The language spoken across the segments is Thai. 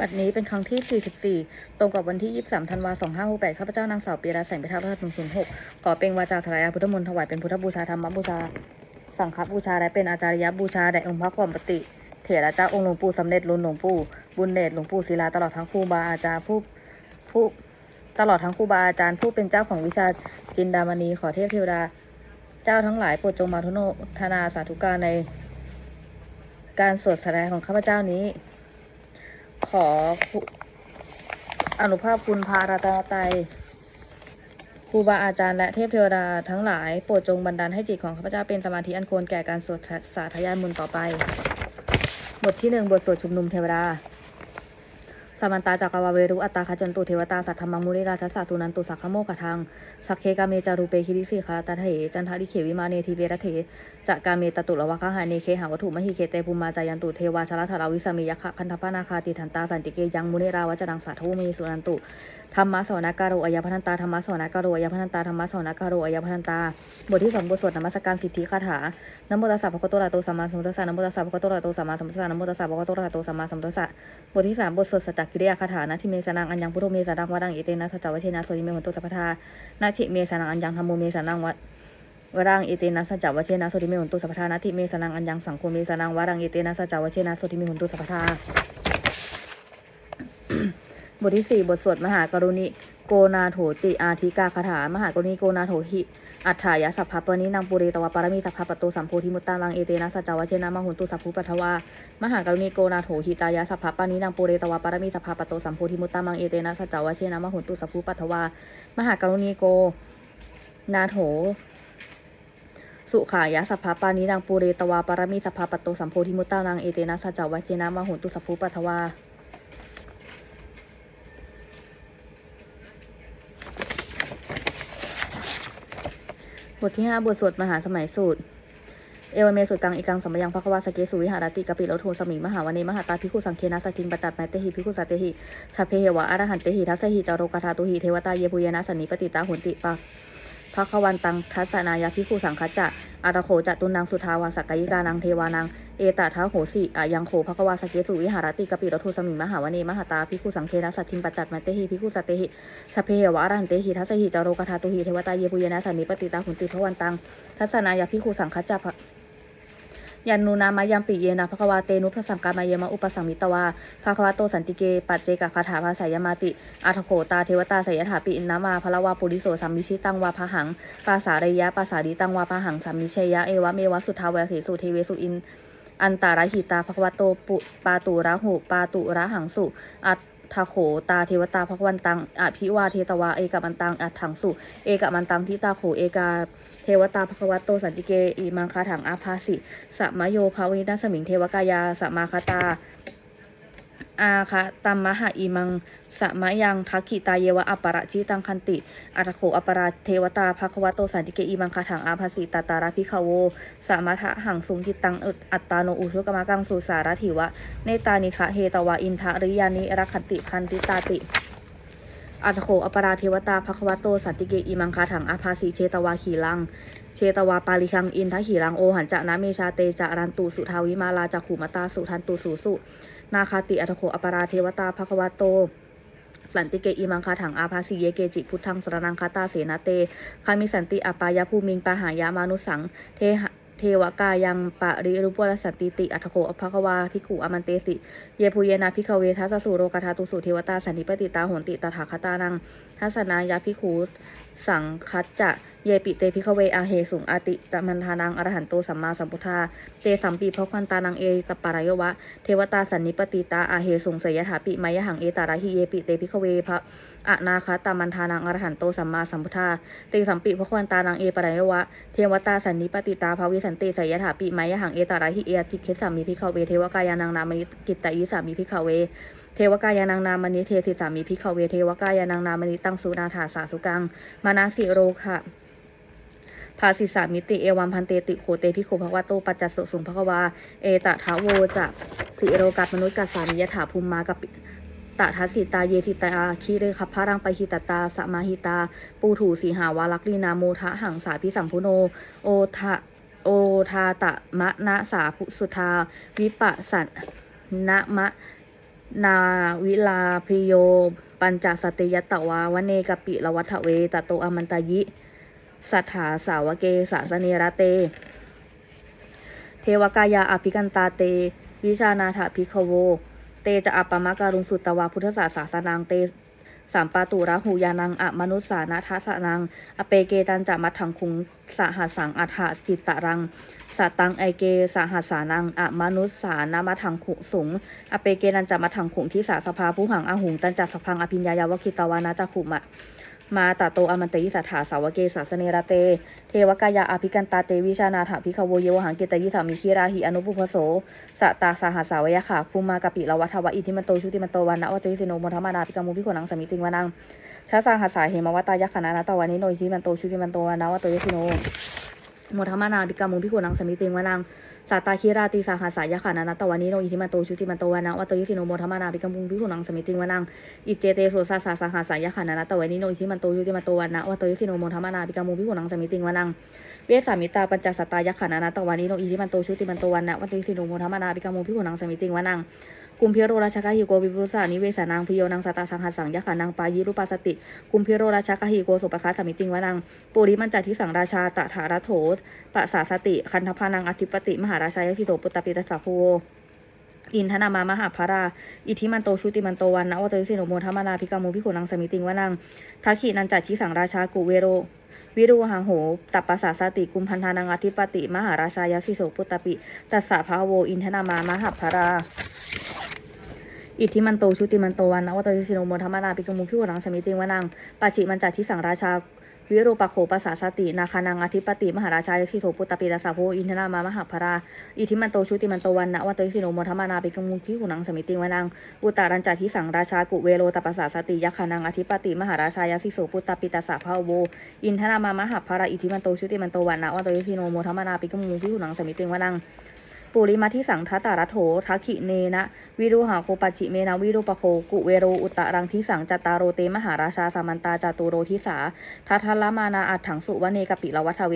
บัดนี้เป็นครั้งที่ 44 ตรงกับวันที่ 23 ธันวาคม 2568 ข้าพเจ้านางสาวปีราแสงพิทักษ์พระ106ขอเป็นวาจาสลายพุทธมนต์ถวายเป็นพุทธบูชาธรรมบูชา สังฆบูชา และเป็นอาจารยบูชาแด่องค์พระความปฏิเถระเจ้าองค์หลวงปู่สำเร็จรุนหลวงปู่บุญเดชหลวงปู่ศิลาตลอดทั้งครูบาอาจารย์ผู้ผู้ตลอดทั้งครูบาอาจารย์ผู้เป็นเจ้าของวิชาจินดามณีขอเทพเทวดา เจ้าทั้งหลายโปรดจงมาทุโนทนาสาธุการในการสวดแสดงของข้าพเจ้านี้ ขออนุภาพคุณพาราตาไตครูบาอาจารย์และเทพเทวดาทั้งหลายโปรดจงบันดาลให้จิตของข้าพเจ้าเป็นสมาธิอันควรแก่การสวดสาธยายมนต์ต่อไป บทที่หนึ่งบทสวดชุมนุมเทวดา สมันตาจักรวาเวรุอัตตาคจันตุเทวตาสัทธรรมังมุนิราชสสสุนันตุสักขโมกทังสักเคกาเมจารูเปคิริสีคาราตาเถจันทาริเขวิมาเนทีเวรเถจักาเมตตุลวะคหาเนเคหาวัตถุมหิเคเตปุมาจายันตุเทวาชลธาราวิสามียคะคันธปนาคาติทันตาสันติเกยังมุนิราวจดังสัทธวเมสุนันตุ ธรรมะสวนาการโรอายพันตาธรรมะสวนาการโรอายพันตาธรรมะสวนาการโรอายพันตา บทที่สองบทสวดนมัสการสิทธิคาถานโมตัสสะภะคะวะโตอะระหะโตสัมมาสัมพุทธัสสะนโมตัสสะภะคะวะโตอะระหะโตสัมมาสัมพุทธัสสะนโมตัสสะภะคะวะโตอะระหะโตสัมมาสัมพุทธัสสะบทที่สามบทสวดสัจจกิริยาคาถานาทิเมสานังอัญญังพุทโธเมสานังวาดังเอเตนะสัจจวเชนะโสติเมหุนตุสัพพทานาทิเมสานังอัญญังธรรมโมเมสานังวัดวรังเอเตนะสัจจวเชนะโสติเมหุนตุสัพพทานาทิเมสานังอัญญังสังโฆเมสานังวาดังเอเตนะสัจจวเชนะโสติเมหุนตุสัพพทา บทที่สี่บทสวดมหากรุณิโกนาโถติอาทิกาคาถามหากรุณิโกนาโถหิอัฏฐายสัพพะปณินังปุเรตวะปารมีสัพพะปโตสัมโพธิมุตตาลังเอเตนะสัจจวเชนะมหุนตุสัพพุปัทวามหากรุณีโกนาโถหิตายสัพพะปานินางปุเรตวาปารมีสัพพะปโตสัมโพธิมุตตามังเอเตนะสัจจวะเชนะมหุนตุสัพพุปัทวามหากรุณีโกนาโถสุขายะสัพพะปานินางปุเรตวาปารมีสัพพะปโตสัมโพธิมุตตามังเอเตนะสัจจวะเชนะมหุนตุสัพพุปัทวา บทที่ห้าบทสวดมหาสมัยสูตร เอวเมสุกังอีกังสัมยังพระควาสเกสุวิหารติกปิโลโทสมิงมหาวเนมหาตาพิคุสังเคนะสกิงปจัดแมตเตหิพิคุสัตเตหิสัพเพเหวะอรหันเตหิทัสสหิจารุกธาตุหิเทวตาเยปุยนะสันนิปติตาหุนติปัก พระควันตังทัศนายาพิคุสังคจจะอาตโขจะตุนังสุทาวาสักายิกานังเทวานัง เอตทาโหสิอายังโขพระควาสเกสุวิหารติกปิโลโทสมิงมหาวเนมหาตาพิคุสังเคนะสัตถิงปจัดมเตหิพิคุสัตเตหิสัพเพหวารันเตหิทัสหิจโรกธาตุหิเทวตาเยปุยนะสันนิปติตาหุนติพระวันตังทัศนายาพิคุสังคจจะ ยันนูนามายามปิเยนะภควาเตนุพสังกามายมะอุปสังมิตวาภควาโตสันติเกปัจเจกคาถาภาษายมาติอัทโขตาเทวตาสยถาปิอินนามาพละวาปุริโสสัมมิชิตังวาพหังปาสาเรยะปาสาดิตังวาพหังสัมมิเชยะเอวะเมวะสุทธาวะเสสุเทเวสุอิน อันตารหิตาภควาโตปุปาตุระหุปาตุระหังสุอัตทโขตาเทวตาภควันตังอภิวาเทตวาเอกมันตังอัตถังสุ เอกมันตังทิตาโขเอกา วตาภควโตสันติเกอิมังคาถังอาภาสิสัมโยภาวินาสมิงเทวกายาสัมมาคาตาอาคะตัมมหะอิมังสัมมยังทักขิตาเยวะอัปปะระจิตังคันติ อัตโขอัปปะราเทวตาภควโตสันติเกอิมังคาถังอาภาสิตาตาราภิกขโวสัมมาทะหังสุงจิตังอึอัตตาโนอุชุกมะกังสุสารถิวะ เนตานิคะเฮตวะอินทะริยานิรักขันติพันติตาติ อัตโขอปราเทวตาภควโต สันติเกอิมังคาถังอาภาสีเชตวาขีลัง เชตวาปาลิคังอินทขีลังโอหันจะนะเมชาเตจะรันตุสุทาวิมาลาจักขุมตาสุทันตุสุสุ นาคาติอัตโขอปราเทวตาภควโตสันติเกอิมังคาถังอาภาสีเยเกจิพุทธังสรนังคาตาเสนาเตคามิสันติอปายาภูมิงปะหายามานุสัง เทห เทวกายังปะริรุปวรสันติติ อัตโคอภควาภิกขุอมันเตสิ เยภูเยนาพิคเวทัสสุโรกธาตุสุเทวตาสันนิปติตาโหนติตถาคตานัง ทัศนายาพิคูสังคัจจะเยปิเตพิคเวอาเหสุงอาติตมันทานังอรหันโตสัมมาสัมพุทธา เตสัมปีพระควันตานังเอตปารายวะเทวตาสันนิปติตาอาเหสุงเสยถาปิมายหังเอตาราหิเยปิเตพิคเวพระอนาคาตามันทานังอรหันโตสัมมาสัมพุทธา เตสัมปีพระควันตานังเอปารายวะเทวตาสันนิปติตาภาวิสันเตสยถาปิมายหังเอตาราหิเอติเคสามีพิคเวเทวกายานังนามิกิตตยิสามีพิคเว เทวกายานางนามณิเทศิสามีพิขเวเทวกายานางนามณิตังสุนาถาสาสุกัง มานาสิโรค่ะภาสิสามิติเอวัมพันเตติโคเตพิโคภควะโตปัจจสุสุงภควา เอตทาโวจะสิโรกัตมนุษย์กัสสานิยถาภูมิมากับตทัสิตาเยสิตาคีเรคัพพารังไปหิตตาสมาหิตา ปูถูสีหาวาลักลีนาโมทะหังสาพิสัมพุโน โอทะโอทาตะมะนะสาภุสุทาวิปะสันนะมะ นาวิลาพิโย ปัญจสติยตวาวเนกปิละวัฏเวตโตอมันตยิ สัทธาสาวเกสาสเนระเต เทวกายาอภิกันตาเต วิชานาถาภิกขโว เตจะอัปปมะการุงสุตตวาพุทธศาสาสนังเตสามปาตุระหูยานังอะมนุสสานาทัสนัง อเปเกตันจะมัทถังคุง สหัสสังอัฏฐจิตตรังสัตังไอเกสหัสานังอะมนุสสานามัทถังขุสุงอเปเกนันจะมัทถังขุงที่สาสภาผู้หังอาหุงตันจัสพังอภิญญายาวกิตวานาจักขุมะมาตาโตอมันตยิสัทธาสาวเกสาสเนระเต เทวกายาอภิกันตาเตวิชานาถาภิกขโวเยวหังเกตยิสามิคีราหิอนุปุพโสสตาสหัสสาวยะค่ะภูมากะปิละวัฏวะอิทิมันโตชุติมันโตวันนะวัตติสิโนโมทมานาภิกามุภิโขนังสมิติงวานัง ชาสาหัสสาเหมวัตายะขนานาตวานิโนอิทิมันโตชุติมันโตวันนะวัตติสิโนโมทมานาภิกามุภิโขนังสมิติงวานังสาตาคีราติสาหัสายขานานาตวานิโนอิทิมันโตชุติมันโตวันนะวัตติสิโนโมทมานาภิกามุภิโขนังสมิติงวานังอิเจเตโสสาสาสาหาสายขานานาตะเวนิโนอิทิมันโตยุติมันโตวันนะวัตโตยสิโนโมทมานาปิกามูพิหุนังสมิติงวานังเวสามิตาปัญจสัตตายขานานาตวานิโนอิทิมันโตชุติมันโตวันนะวัตโตยสิโนโมทมานาปิกามูพิหุนังสมิติงวานัง กุมพิโรราชกะหิโกวิปุสานิเวสานังพิโยนังสตาสังหัสสังยะขานังปายิรุปัสติ กุมพิโรราชกะหิโกสุปคาสมิติงวานังปุริมันจัทิสังราชาตถารัโถปะสาสติ คันธพานังอธิปติ มหาราชายสิโตปุตตปิตัสสะโพอินทนามามหาภารา อิทธิมันโตชุติมันโตวันนะวตโยสิโนโมทัมมานาพิกามูพิโขนังสมิติงวานังทักขีนันจัดทิสังราชากุเวโรวิรูหังโหตัปปะสาสติกุมพันธานังอธิปติ มหาราชายสิโสปุตตปิ ตัสสะภาโว อินทนามามหาภารา อิทธิมันโตชุติมันโตวันนะวัตโยสิโนโมทัมมนาพิกมูพิโขนังสมิติงวานังปัจฉิมันจัดทิสังราชาวิรูปโขปัสสาสติ นาคานังอธิปติ มหาราชายสิโสปุตตปิตัสสะโพอินทนามามหาภรา อิทธิมันโตชุติมันโตวันนะวัตโตสิโนโมทมนาปิกมุพิหุนังสมิติงวานัง อุตตารัญจัทิสังราชากุเวโรตปัสสาสติยักขานังอธิปติ มหาราชายสิโสปุตตปิตัสสะภาโว อินทนามามหาภรา อิทธิมันโตชุติมันโตวันนะวัตโตสิโนโมทมนาปิกมุพิหุนังสมิติวนัง ปุริมาทิสังทัตตารโถทักขิเนนะวิรุหาโคปจิเมนะวิรุปโคกุเวโรอุตตรังทิสังจตตารโรเตมหาราชาสามันตาจตุโรทิสาทัทละมานาอัฏถังสุวเนกปิละวัทเว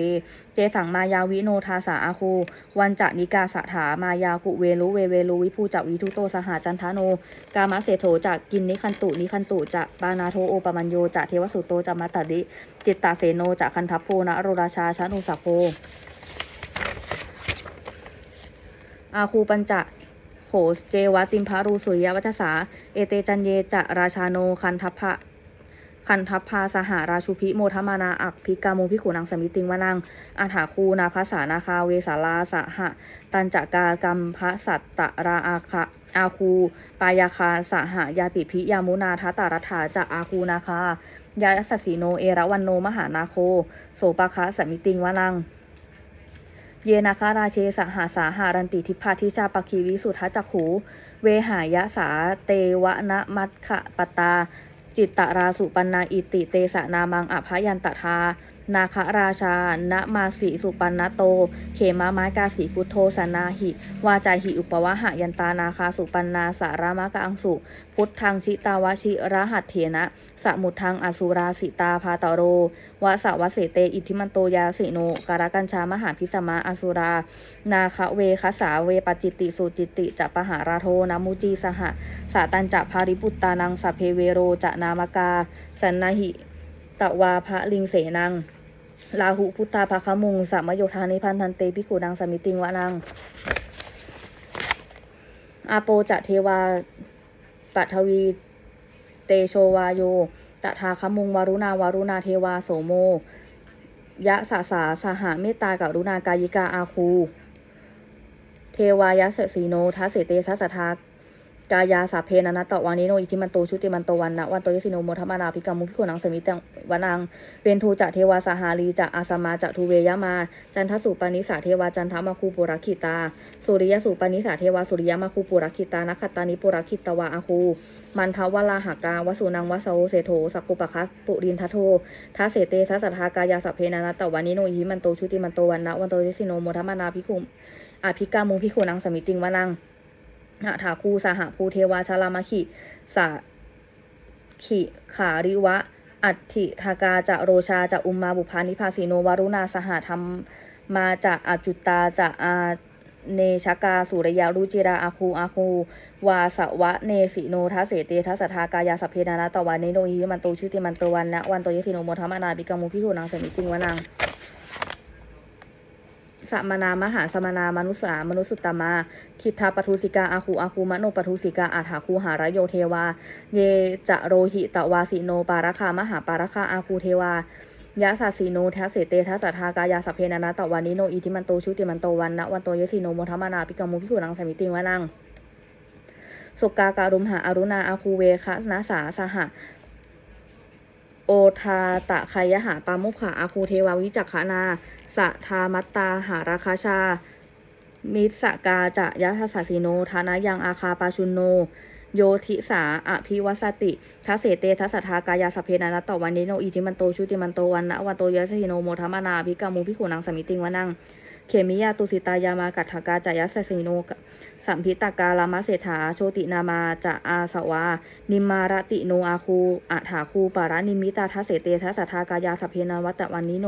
เจสังมายาวิโนทาสาอาคูวันจะนิกาสถามายากุเวลุเวเวลุวิภูจะวิทุโตสหจันทโน กามะเสโถจะกินนิคันตุนิคันตุจะปานาโทโอปมัญโยจะเทวสุโตจะมัตตดิจิตตาเสโนจะคันทัพโพนะโรราชาชานุสัพโพ อาคูปัญจะโขเจวะติมพารูสุยวัชสา เอเตจันเยจะราชาโนคันทัพพะคันทัพพาสหาราชุพิโมทมานาอักพิกามูพิขุนังสมิติงวานังอาถาคูนาภาษานาคาเวสาลาสหะตันจักากรรมพระสัตตราอาคะอาคู ปายาคาสหายาติพิยามุนาทัตตารัฐาจะอาคูนาคายาสัสสีโนเอราวันโนมหานาโค โสปาคะสมิติงวานัง เยนาคาราเชสหาสาหารันติทิพาทิชาปคีวิสุทธจักขูเวหายะสาเตวะนะมัตขะปตา จิตตราสุปันนาอิติเตสะนามังอภยันตทา นาคราชานะมาสีสุปันนโต เขมาม้กาสีพุทโธสนาหิ วาจาหิอุปวะหะยันตานาคาสุปันนาสารามะกังสุ พุทธังชิตาวชิรหัตเถนะสมุทังอสุราสิตาพาตโร วะสวะเสเตอิทธิมันโตยาสิโนการกัญชามหาพิสมาอสุรา นาคะเวคสาเวปจิตติสุจิตติจะปหาราโทนามุจีสหะสาตันจะภาริปุตตานังสัพเพเวโรจะนามกาสันนาหิตวาภะลิงเสนัง ลาหุพุทธาภคมุงสัมโยธานิพันธันเตพิขุนังสมิติงวะนังอาโปจะเทวาปัทวี เตโชวาโยตถาคมุงวารุณาวารุณาเทวาโสโม ยะสาสาสหาเมตตากรุณากายิกาอาคู เทวายะเสสีโนทัสเสเตสัสสทา กายาสาเพนะนะตะวานิโนอิทิมันโตชุติมันโตวันนะวันโตยสิโนโมทมานาภิกามุพิโกนังสมิตังวานังเวนทูจะเทวาสหาลีจะอาสมาจะทูเวยมา จันทสุปานิสาเทวาจันทมาคูปุรคิตา สุริยสุปานิสาเทวาสุริยมาคูปุรคิตานัคตานิปุรคิตวาอาคูมันทวลาหากาวสุนังวสโสเสโถสักุปคัสปุรินทโททัสเสเตสัสทากายาสเพนะนะตะวานิโนอิทิมันโตชุติมันโตวันนะวันโตยสิโนโมทมานาภิคุมอาภิกามุพิโกนังสมิติงวนัง หถาคูสหภูเทวาชาลามขิสาขิขาริวะ อัตถิทากาจะโรชาจะอุมมาบุพานิพาสีโนวารุณาสหธรรมมาจะอจุตตาจะอาเนชกาสุรยารุจิราอาคูอาคูวาสวะเนสิโนทัสเสเตทัสสทากายาสเพนานาตวันเนโนอิมันโตชุติมันโตวันนะวันโตยสิโนโมทมานาบิกังมุพิโหนังสมิติงวนัง สมนามหาสมนามนุสามนุสุตตมา คิทธาปทุสิกาอาคูอาคูมโนปทุสิกาอาถาคูหารโยเทวา เยจะโรหิตวาสิโนปาราคามหาปาราคาอาคูเทวายะสัสสีโนทัสเสเตทัสสทากายาสพเพนานาตวันนิโนอิทิมันโตชุติมันโตวันนะวันโตยสิโนโมทมานาปิกังมุพิขุนังสมิติงวนังสุกาการุมหาอารุณาอาคูเวคะนาสาสหะ โอทาตะคายหาปามุขะอาคูเทวาวิจักขนาสะทามัตตาหาราคาชา มิสกาจะยะทัสสิโนทานายังอาคาปาชุนโน โยธิสาอภิวัสติทัสเสเตทัสสทากายาสเพนานัตตวันนิโนอิทิมันโตชุติมันโตวันนะวันโตยะสหิโนโมทมานาภิกามูพิขุนังสมิติงวนัง เขมิยาตุสิตายามากัตถกาจายสสิโนสัมพิตากาลามาเศรษฐาโชตินามาจะอาสวา นิมารติโนอาคูอัฐาคูปารานิมิตาทัสเสเตทัสสทากายาสเพนวัตตวันนิโน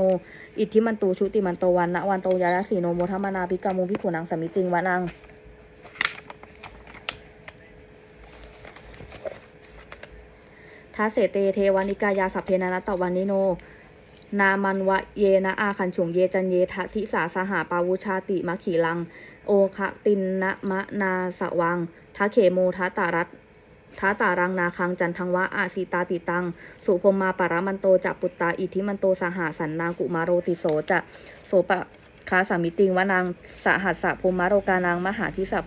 อิทธิมันตูชุติมันโตวันนะวันโตยายสีโนโมทมนาภิกามูพิขุนังสมิติงวนังทัสเสเตเทวานิกายาสัพเพนานัตตวันนิโน นามันวะเยนะอาคันฉงเยจันเยทะสิสาสหาปาวุชาติมะขีลัง โอคะตินนะมะนาสวังทะเขโมทะตารัตทะตารังนาคังจันทังวะอาสีตาติตัง สุพมมาปารามันโตจะปุตตาอิทธิมันโตสหาสันนากุมาโรติโสจะโสปะคาสามิติงวะนางสหัสสะพมมารโรกานางมหาพิสัพ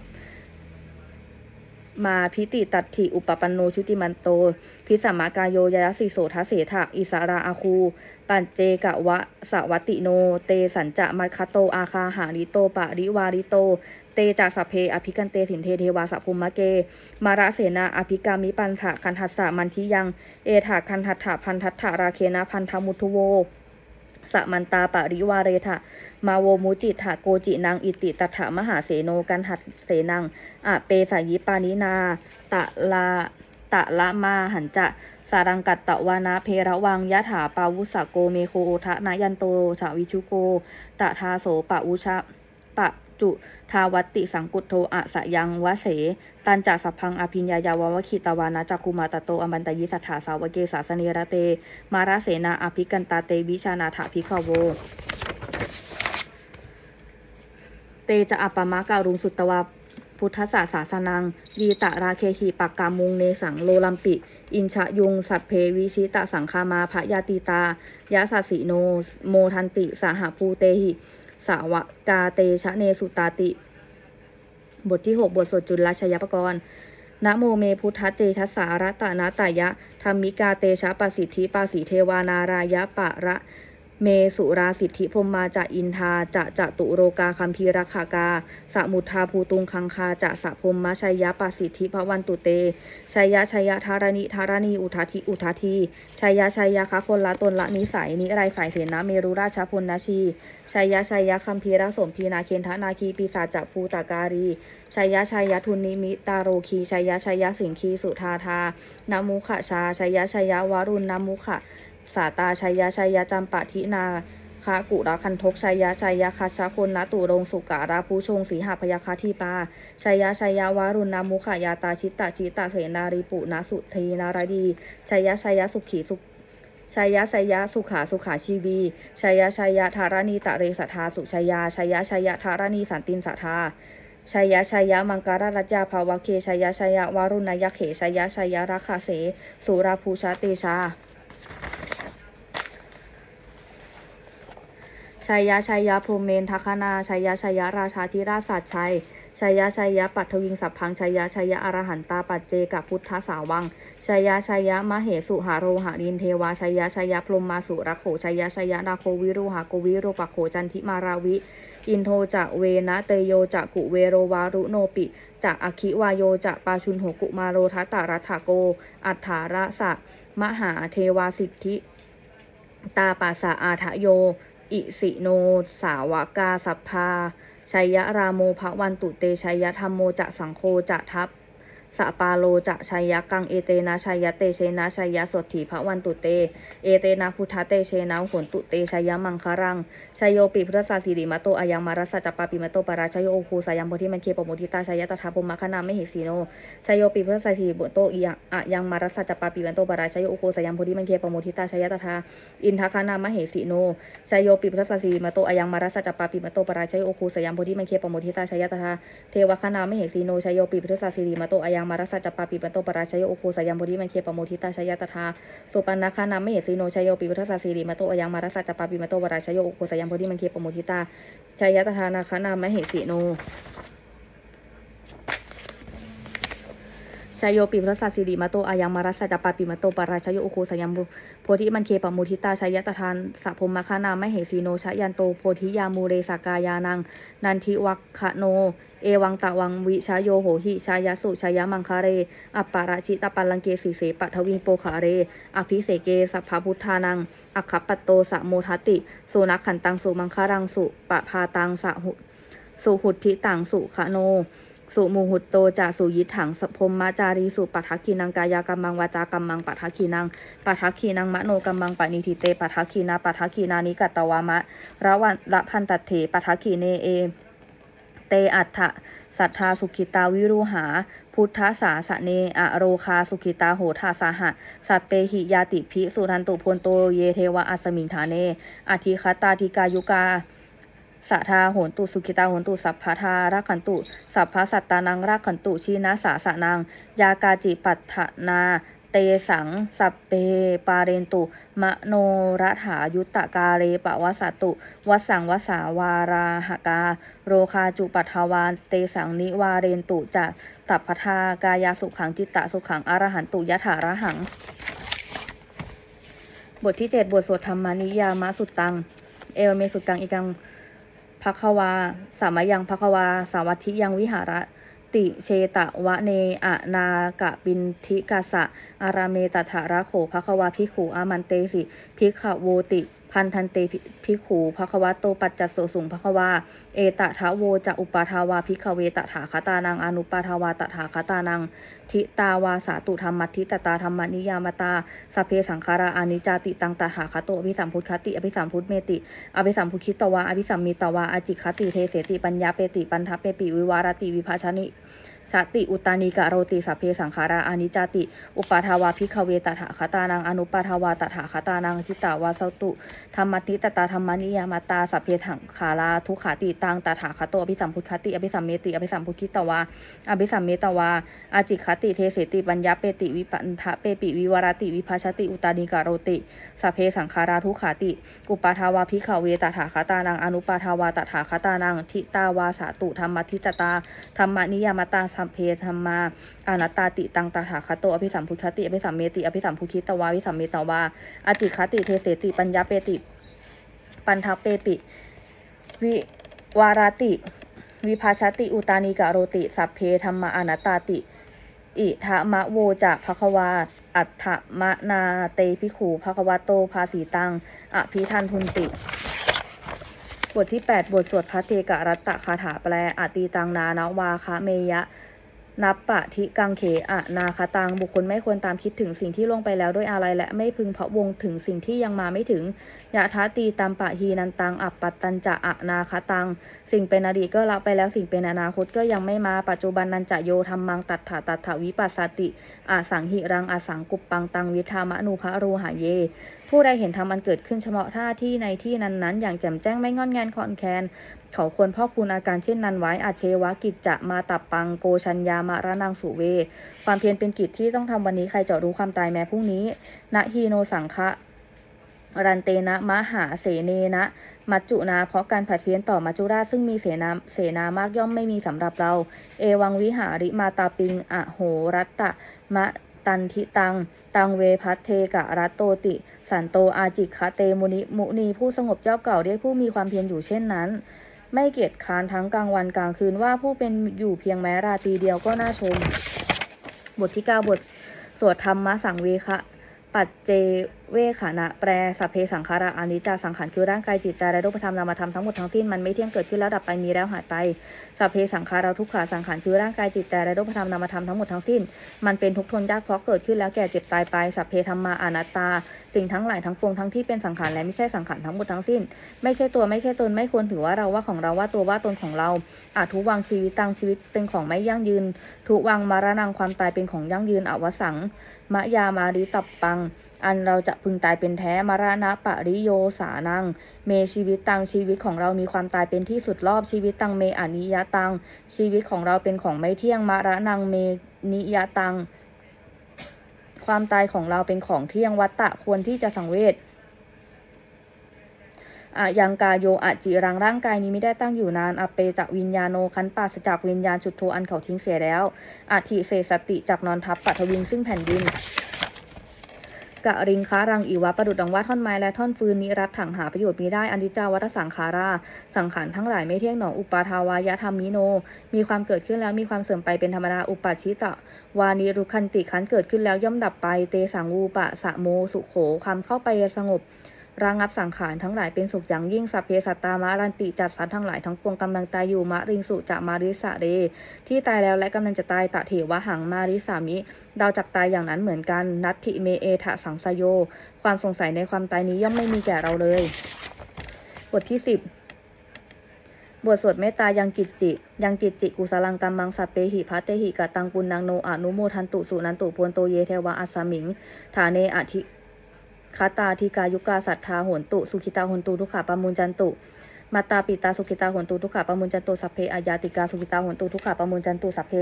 มาพิติตัตถิอุปปันโนชุติมันโต พิสัมมากายโยยยสิโสทัสเสถะอิสาราอาคู ปัญเจกะวะสวัตติโน เตสัญจะมัคคโตอาคาหาริโตปะริวาริโต เตจัสเพอภิกันเตสินเทเทวาสัพพุมมะเก มาระเสนาอภิกามิปันถะคันทัสสะมันทิยัง เอถาคันทัตถะพันทัตถะราเคนะพันธมุทุโว สมันตาปริวาเรทะมาโวมุจิตะโกจินังอิติตถามหาเสโนกันหัดเสนังอะเปสายิปานินา ตะลาตะละมาหันจะสารังกัตตะวานาเพระวังยะถาปาวุสะโกเมโคโอทะนายันโตชาวิชุโก ตะทาโสปะอุชะปะ จุทาวัตติสังกุตโทอะสะยังวะเส ตันจัสัพพังอภิญญายาววคิตวานะจักคุมาตโตอมันตยิสัทธาสาวเกสาสเนระเต มาราเสนาอภิกันตาเตวิชานาถาภิกขโวเตจะอัปปมะการุงสุตตวาพุทธศาสาสนังวีตะราเคหิปักกามุงเนสังโลลัมปิ อินชะยุง สัพเพวิชิตะสังคามาพยาติตายะสัสสิโน โมทันติ สหภูเตหิ สาวกาเตชะเนสุตาติ บทที่ 6 บทสวดจุลชยปกรณ์นะโมเมพุทธเตชะสารตะนาตายะธรรมิกาเตชะปสิทธิปาสีเทวานารายะปะระ เมสุราสิทธิพรหมาจะอินทาจะจะตุโรกาคัมพีรคากา สมุทธาภูตุงคังคาจะสะพรหมชัยยะปสิทธิพวันตุเตชัยยะชัยยะธารณิธารณีอุทาธิอุทาทีชัยยะชัยยะคะคนละตนละนิสัยนิไรสายเสนาเมรุราชพลนาชีชัยยะชัยยะคัมพีรสมพีนาเคนทนาคีปีศาจภูตาการีชัยยะชัยยะทุนนิมิตาโรคีชัยยะชัยยะสิงคีสุธาธานามุขชาชัยยะชัยยะวารุณนามุขะ สาตาชัยยะชัยยะจำปะทินาคากุระคันทกชัยยะชัยยะคัชคนนะตุรงสุการาภูชงสีหพยาคาทีปาชัยยะชัยยะวารุณนามุขายาตาชิตตาชิตาเสนารีปุนาสุทีนารดีชัยยะชัยยะสุขีสุขชัยยะชัยยะสุขาสุขาชีวีชัยยะชัยยะธารณีตะเรสทาสุชัยยาชัยยะชัยยะธารณีสันตินสัทธาชัยยะชัยยะมังการรัจยาภาวะเคชัยยะชัยยะวารุณยะเขชัยยะชัยยะราคาเสสุราภูชาเตชา ชัยยะชัยยะพรมเมนทัคนาชัยยะชัยยะราชาธิราชสัตชัยชัยยะชัยยะปัทวิงสัพพังชัยยะชัยยะอรหันตาปัจเจกพุทธสาวังชัยยะชัยยะมเหสุหาโรหารินเทวาชัยยะชัยยะพรมมาสุรโขชัยยะชัยยะนาโควิรุหาโกวิโรปะโขจันทิมาราวิ อินโทจะเวนะเตโยจะกุเวโรวารุโนปิจะอคิวายโยจะปาชุนโหกุมาโรทัตตารัฐาโก อัฏฐาระสะมหาเทวาสิทธิ ตาปัสสะอาทะโย อิสิโน สาวกาสัพพาชัยยะราโมภวันตุเตชัยยะธรรมโมจะสังโคจะทัพ สปาโลจะชัยยะกังเอเตนะชัยยะเตเชนะชัยยะสดถีพระวันตุเต เอเตนะพุทธเตเชนะโหนตุเตชัยยะมังคารังชัยโยปิพุทธศาสิริมะโตอายังมารัสสจัปปาปิมะโตปราชัยโยโอคูสายังโพธิมันเคปโมทิตาชัยยะตถาพมมะคณามหิสีโนชัยโยปิพุทธศาสิริมะโตอียะอะยังมารัสสจัปปาปิมะโตปราชัยโยโอคูสายังโพธิมันเคปโมทิตาชัยยะตถาอินทคณามหิสีโนชัยโยปิพุทธศาสิริมะโตอายังมารัสสจัปปาปิมะโตปราชัยโยโอคูสายังโพธิมันเคปโมทิตาชัยยะตถาเทวคณามหิสีโนชัยโยปิพุทธศาสิริมโตอายังมารัสจัปปาปิมะโตปราชัยโอโคสยังโพธิมันเคปโมทิตาชัยยะตถาสุปันนาคานามไม่เหสีโนชัยโยปิพุทธศาสีริมาโตอายังมารัสสัจจปาปิมาโตวราชโยโอโคสยังโพธิมันเคปโมทิตาชัยยตถานาคานามเหสีโน ชัยโยปิพุทธศาสีริมาโตอายังมารัสสัจปาปิมาโตปราชโยอโกสยังโพธิมันเคปโมทิตาชัยตถานสัพพมมาคานามไม่เหสีโนชยันโตโพธิยามูเรสากายานัง นันทิวัคคโน เอวังตะวังวิชายโยโหหิชายสุชายมังคาเร อัปปาราชิตปัลลังเกสีเสปทวิงโปขาเร อภิเสเกสัพพพุทธานังอัคคปัตโตสะโมทติสุนักขันตังสุมังคารังสุปะพาตังสะหุสุหุทธิตังสุขโน สุมูหุตโตจะสุยิถังสพมมาจารีสุปัทักขีนังกายากรรมังวาจากรรมังปัทักขีนังปัทักขีนังมโนกรรมังปณิทิเตปัทักขีนาปัทักขีนานิกัตตวามะระวันละพันตัดเถปัทักขีเนเอเตอัฏฐสัทธาสุขิตาวิรุหา พุทธสาสะเนอโรคาสุขิตาโหทาสาหะ สัพเปหิยาติภิสุทันตุพลโตเยเทวะอัสมิงฐาเนอธิคตาธิกายุกา สัทธาโหนตุสุขิตาโหนตุสัพพทารักขันตุ สัพพสัตตานังรักขันตุชีนะสาสะนังยากาจิปัฏนา เตสัง สัพเปปาเรนตุ มโนรัฐายุตตะกาเรปะวะสตตุวัสสังวสาวาราหกา โรคาจุปัทวาน เตสังนิวาเรนตุจะตัพพทากายาสุขังจิตตะสุขังอรหันตุยะถาระหัง บทที่ 7 บทสวดธรรมานิยามะสุตตัง เอวเมสุตังอีกัง ภควา สามายังภควา สาวัติยังวิหาระ ติเชตะวะเนอะนากะบินทิกาสะ อาราเมตถาระโขภควาพิขูอามันเตสิ พิกขโวติ พันทันเตพิขูภควะโตปัจจัสโสสุงภควาเอตทะโวจะอุปาทาวาพิกขเวตถาคตานังอนุปาทาวาตถาคตานัง ทิตาวาสาตุธรรมทิตตาธรรมนิยามตาสเพสังขาราอานิจจาติตังตถาคโตอภิสัมพุทธคติอภิสัมพุทธเมติอภิสัมพุทคิตวาอภิสัมมิตวาอจิคติเทเสติปัญญาเปติปันทะเปปิวิวารติวิภาชนิ สติอุตานิกะโรติสัพเพสังขาราอานิจจติ อุปาทาวาพิกเวตถาคตานังอนุปาทาวาตถาคตานังทิตาวาสตุธรรมติตตาธรรมนิยามตาสัพเพถังขาราทุขาติตังตถาคโตอภิสัมพุทธคติอภิสัมเมติอภิสัมพุทคิตวาอภิสัมเมตวาอาจิคติเทเสติปัญญาเปติวิปันทะเปปิวิวารติวิภาชติอุตานิกะโรติสัพเพสังขาราทุขาติ อุปาทาวาพิกขเวตถาคตานังอนุปาทาวาตถาคตานังทิตาวาสาตุธรรมทิตตาธรรมนิยามตาสัพเพธรรมาอนัตตาติตังตถาคโตอภิสัมพุทธติอภิสัมเมติอภิสัมพุทคิตวาวิสัมเมตวาอาจิคติเทเสติปัญญาเปติ ปันทะเปปิ วิวาราติ วิภาชติ อุตานิกะโรติ สัพเพธรรมอนัตตาติ อิทะมะโวจะภควา อัฏฐมะนาเตพิขูภควาโตภาสีตัง อภิทันทุนติ บทที่ 8 บทสวดพระเทกะรัตตะคาถาแปลอตีตังนานวาคะเมยะ นับปะทิกังเขอะนาคาตังบุคคลไม่ควรตามคิดถึงสิ่งที่ล่วงไปแล้วด้วยอะไรและไม่พึงเพาะวงถึงสิ่งที่ยังมาไม่ถึงยะทาตีตามปะฮีนันตังอัปปัตตันจะอะนาคาตัง สิ่งเป็นอดีตก็ละไปแล้วสิ่งเป็นอนาคตก็ยังไม่มาปัจจุบันนันจะโยธรรมังตัดถาตัดถาวิปัสสติอสังหิรังอสังกุปปังตังวิธามะนูพระโรหะเย ผู้ใดเห็นธรรมอันเกิดขึ้นเฉพาะท่าที่ในที่นั้นๆ อย่างแจ่มแจ้งไม่งอนแงนคอนแคนเขาควรพ่อคูณอาการเช่นนั้นไว้อาเชวะกิจจะมาตับปังโกชัญญามะระนังสุเว ความเพียรเป็นกิจที่ต้องทำวันนี้ใครจะรู้ความตายแม้พรุ่งนี้นะฮีโนสังคะรันเตนะมหาเสเนนะมัจจุนาเพราะการผัดเพี้ยนต่อมัจจุราชซึ่งมีเสนาเสนามากย่อมไม่มีสำหรับเรา เอวังวิหาริมาตาปิง อโหรัตตะมะ ตันทิตัง ตังเวพัทเทกะรัตโตติ สันโตอาจิคะเตมุนิมุนีผู้สงบยอบเก่าเรียกผู้มีความเพียรอยู่เช่นนั้น ไม่เกียจค้านทั้งกลางวันกลางคืนว่าผู้เป็นอยู่เพียงแม้ราตรีเดียวก็น่าชม บทที่9บทสวดธรรมะสังเวคะ ปัจเจเวขานะแปลสัพเพสังขาราอานิจจาสังขารคือร่างกายจิตใจและรูปธรรมนามธรรมทั้งหมดทั้งสิ้นมันไม่เที่ยงเกิดขึ้นแล้วดับไปมีแล้วหายไปสัพเพสังขาราทุกขาสังขารคือร่างกายจิตใจและรูปธรรมนามธรรมทั้งหมดทั้งสิ้นมันเป็นทุกทนยากเพราะเกิดขึ้นแล้วแก่เจ็บตายไปสัพเพธรรมาอนัตตา สิ่งทั้งหลายทั้งปวงทั้งที่เป็นสังขารและไม่ใช่สังขารทั้งหมดทั้งสิ้น ไม่ใช่ตัวไม่ใช่ตนไม่ควรถือว่าเราว่าของเราว่าตัวว่าตนของเราอาจทุวังชีวิตตังชีวิตเป็นของไม่ยั่งยืนทุวังมารนังความตายเป็นของยั่งยืนอวสัง มะยามาริตับปัง อันเราจะพึงตายเป็นแท้มารณะปริโยสานัง เมชีวิตตังชีวิตของเรามีความตายเป็นที่สุดรอบชีวิตตังเมอนิยตัง ชีวิตของเราเป็นของไม่เที่ยงมารนังเมนิยตัง ความตายของเราเป็นของเที่ยงวัตตะควรที่จะสังเวช อะยังกาโยอะจิรังร่างกายนี้ไม่ได้ตั้งอยู่นานอเปจากวิญญาโนคันปาศจากวิญญาณจุดโทอันเขาทิ้งเสียแล้วอธิเศษสติจากนอนทับปัทวิงซึ่งแผ่นดินกะริงค้ารังอีวะประดุดดังว่าท่อนไม้และท่อนฟืนนิรัตถังหาประโยชน์มีได้อนิจจาวัฏสังขารา สังขารทั้งหลายไม่เที่ยงหนออุปาทาวายะธรรมิโน มีความเกิดขึ้นแล้วมีความเสื่อมไปเป็นธรรมดาอุปาชิตะ วานิรุคันติขันเกิดขึ้นแล้วย่อมดับไป เตสังวูปะสะโมสุโขความเข้าไปสงบ ระงับสังขารทั้งหลายเป็นสุขอย่างยิ่งสัพเพสัตตามารันติจัดสรรทั้งหลายทั้งปวงกำลังตายอยู่มะริงสุจะมาริสะเร ที่ตายแล้วและกำลังจะตายตะเถวะหังมาริสามิเราจักตายอย่างนั้นเหมือนกัน นัตถิเมเอทะสังสโย ความสงสัยในความตายนี้ย่อมไม่มีแก่เราเลย บทที่สิบบทสวดเมตตายังกิจจิ ยังกิจจิกุสลังกัมมังสัพเปหิพัตเตหิกะตังปุณนังโนอนุโมทันตุสุนันตุปวนโตเยเทวะอัสสมิง ฐานเนอธิ คาตาธิกายุกาสัทธาโหนตุ สุขิตาโหนตุทุกขาปามุญจันตุมาตาปิตาสุขิตาโหนตุทุกขาปามุญจันตุสัพเพอายาติกาสุขิตาโหนตุทุกขาปามุญจันตุสัพเพ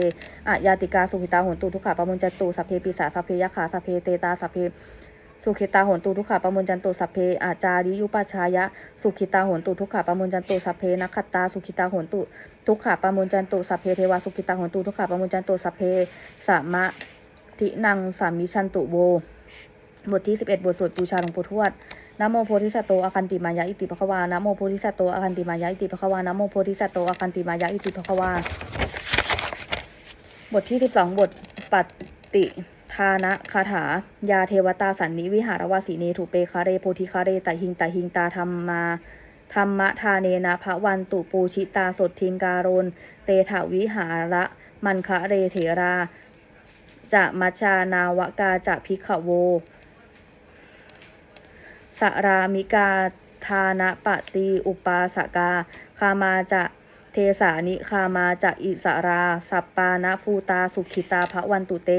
อายาติกาสุขิตาโหนตุทุกขาปามุญจันตุสัพเพปิสาสัพเพยะขาสัพเพเตตาสัพเพสุขิตาโหนตุทุกขาปามุญจันตุสัพเพอาจาริยุปัชายะ สุขิตาโหนตุทุกขาปามุญจันตุสัพเพนักขตาสุขิตาโหนตุทุกขาปามุญจันตุสัพเพเทวาสุขิตาโหนตุทุกขาปมุญจันตุสัพเพสามะทินังสามิชันตุโว บทที่ 11 บทสวดบูชาหลวงปู่ทวดนะโมโพธิสัตโตอาคันติมายะอิติภควานะโมโพธิสัตโตอาคันติมายะอิติภควานะโมโพธิสัตโตอาคันติมายะอิติภควา บทที่ 12 บทปัตติทานะคาถา ยาเทวตาสันนิวิหารวาสีเนถุเปคาเรโพธิคาเรตหิงตหิงตาธรรมมาธรรมทาเนนะพระวันตุปูชิตาสดทิงการนเตถาวิหาระมันคะเรเถราจะมัชชานาวกาจะพิขโว สรามิกาทานะปฏิอุปาสกา คามาจะเทสานิคามาจะอิสรา สัปปานะภูตาสุขิตาภวันตุเต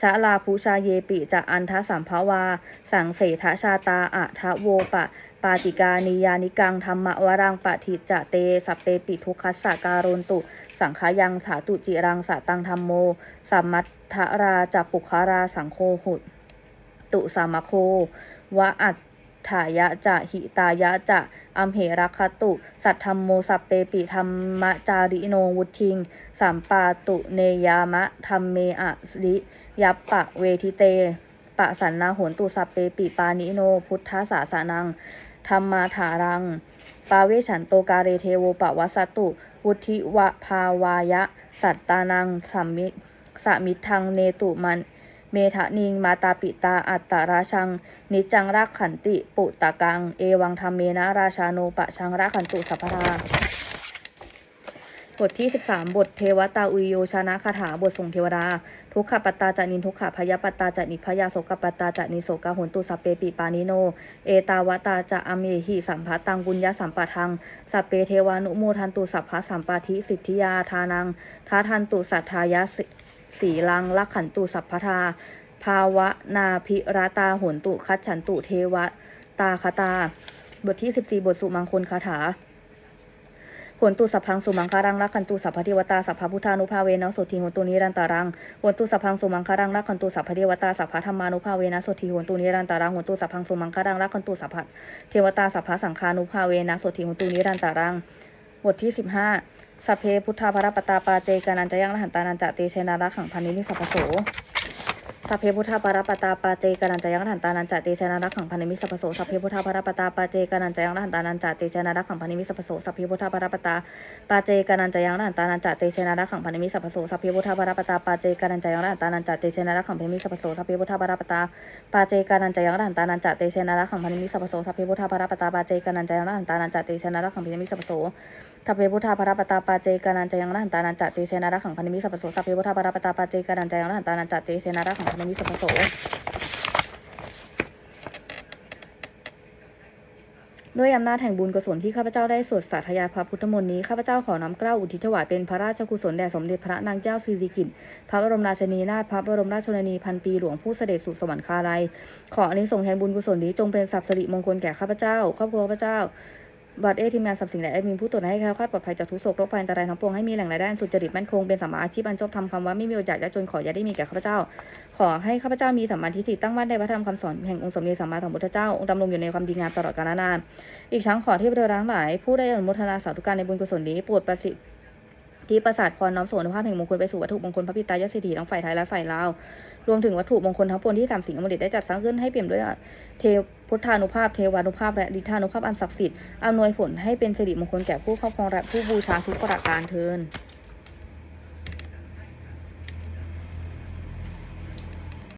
ชะลาภูชาเยปิจะอันทสัมภวา สังเสทชาตาอะทะโวปะ ปาติกานิยานิกังธรรมวรังปะทิจะเต สัปเปปิทุคัสสะการนตุ สังขายังถาตุจิรังสะตังธรรมโม สัมมัทธราจะปุคาราสังโฆหุตตุสามโควะอัต ถายะจะหิตายะจะอัมเหรักขตุ สัทธรรมโมสัพเปปิธรรมจาริโนวุทิง สัมปาตุเนยามะธรรมเมอะสิยัปปะเวทิเต ปะสันนาโหนตุสัพเปปิปานิโน พุทธสาสานังธรรมาถารัง ปาเวฉันโตกาเรเทโวปะวัสสตุ วุธิวะภาวายะ สัตตานังสัมมิสมิทังเนตุมัน เมทะนิง มาตาปิตา อัตตราชัง นิจังรักขันติ ปุตตะกัง เอวังธรรมเมนะราชาโนปะชังรักขันตุสัพพราบทที่ 13 บทเทวตาอุโยชนะคาถาบทส่งเทวดา ทุกขปตาจานินทุกขพยปตาจานิพยาโสกปตาจานิโสกาหนตุสัพเปปิปานิโน เอตาวตาจะอเมหิสัมภตังบุญญาสัมปทังสัพเปเทวานุโมทันตุสัพพะสัมปาทิสิทธิยาทานังท้าทันตุสัทธายะ สีลังลักขันตุสัพพทา ภาวะนาภิราตาโหนตุคัจฉันตุเทวตาคตา บทที่ 14 บทสุมังคลคาถาผลตุสัพพังสุมังคารังรักขันตุสัพพเทวตาสัพพพุทธานุภาเวนะโสทิโหนตุนิรันตารังหนตุสัพพังสุมังคารังรักขันตุสัพพเทวตาสัพพธรรมานุภาเวนะโสทิโหนตุนิรันตารังหนตุสัพพังสุมังคารังรักขันตุสัพพเทวตาสัพพสังฆานุภาเวนะโสทิโหนตุนิรันตารังบทที่15 สัพเพพุทธาภรปตาปาเจกานันจะยังรหันตานันจะเตเชนารักขังพันนินิสัพพโสสัพเพพุทธปารปตาปาเจกนันจยังหันตานันจะเตชนารักขังพันนิมิสัพพโสสัพเพพุทธปารปตาปาเจกนันจยังหันตานันจะเตชนารักขังพันนิมิสัพพโสสัพเพพุทธปารปตาปาเจกนันจยังหันตานันจะเตชนารักขังพันนิมิสัพพโสสัพเพพุทธปารปตาปาเจกนันจยังหันตานันจะเตชนารักขังพันนิมิสัพพโสสัพเพพุทธปารปตาปาเจกนันจยังหันตานันจะเตชนารักขังพันนิมิสัพโสสัพเพพุทธปารปตาปาเจกนันจยังหันตานันจะเตชนารักขังพันนิมิสัพโส สัพเพพุทธาภรปตาปาเจกานันจยังรันตานันจัตติเสนาระขังพันนิมิสัพพโสสัพเพพุทธาภรปตาปาเจกานันจยังรันตานันจัตติเสนาระขังพันนิมิสัพพโสด้วยอำนาจแห่งบุญกุศลที่ข้าพเจ้าได้สวดสาธยายพระพุทธมนต์นี้ข้าพเจ้าขอน้อมเกล้าอุทิศถวายเป็นพระราชกุศลแด่สมเด็จพระนางเจ้าสิริกิติ์พระบรมราชินีนาถพระบรมราชชนนีพันปีหลวงผู้เสด็จสู่สวรรคาลัย ขออนิสงส์แห่งบุญกุศลนี้จงเป็นสัพสิริมงคลแก่ข้าพเจ้าครอบครัวข้าพเจ้า บัตรเอทีมงานสับสิ่งและแอดมินผู้ตรวจให้แคล้วคลาดปลอดภัยจากทุกโศกโรคภัยอันตรายทั้งปวงให้มีแหล่งรายได้สุจริตมั่นคงเป็นสัมมาอาชีพอันชอบทำคำว่าไม่มีอดอยากและจนขออย่าได้มีแก่ข้าพเจ้า ขอให้ข้าพเจ้ามีสัมมาทิฏฐิตั้งมั่นในพระธรรมคำสอนแห่งองค์สมเด็จสัมมาสัมพุทธเจ้าองค์ดำรงอยู่ในความดีงามตลอดกาลนาน อีกทั้งขอที่พระเทวดาทั้งหลายผู้ได้อนุโมทนาสาธุการในบุญกุศลนี้โปรดประสิทธิที่ประสาทพรน้อมส่งอนุภาพแห่งมงคลไปสู่วัตถุมงคลพระพิตายสิทธิทั้งฝ่ายไทยและฝ่ายลาว รวมถึงวัตถุมงคลทั้งปวงที่สามสิ่งอมฤตได้จัดสร้างขึ้นให้เปี่ยมด้วยเทพุทธานุภาพ เทวานุภาพ และดิธานุภาพอันศักดิ์สิทธิ์อำนวยผลให้เป็นสิริมงคลแก่ผู้ครอบครองและผู้บูชาทุกประการเทิน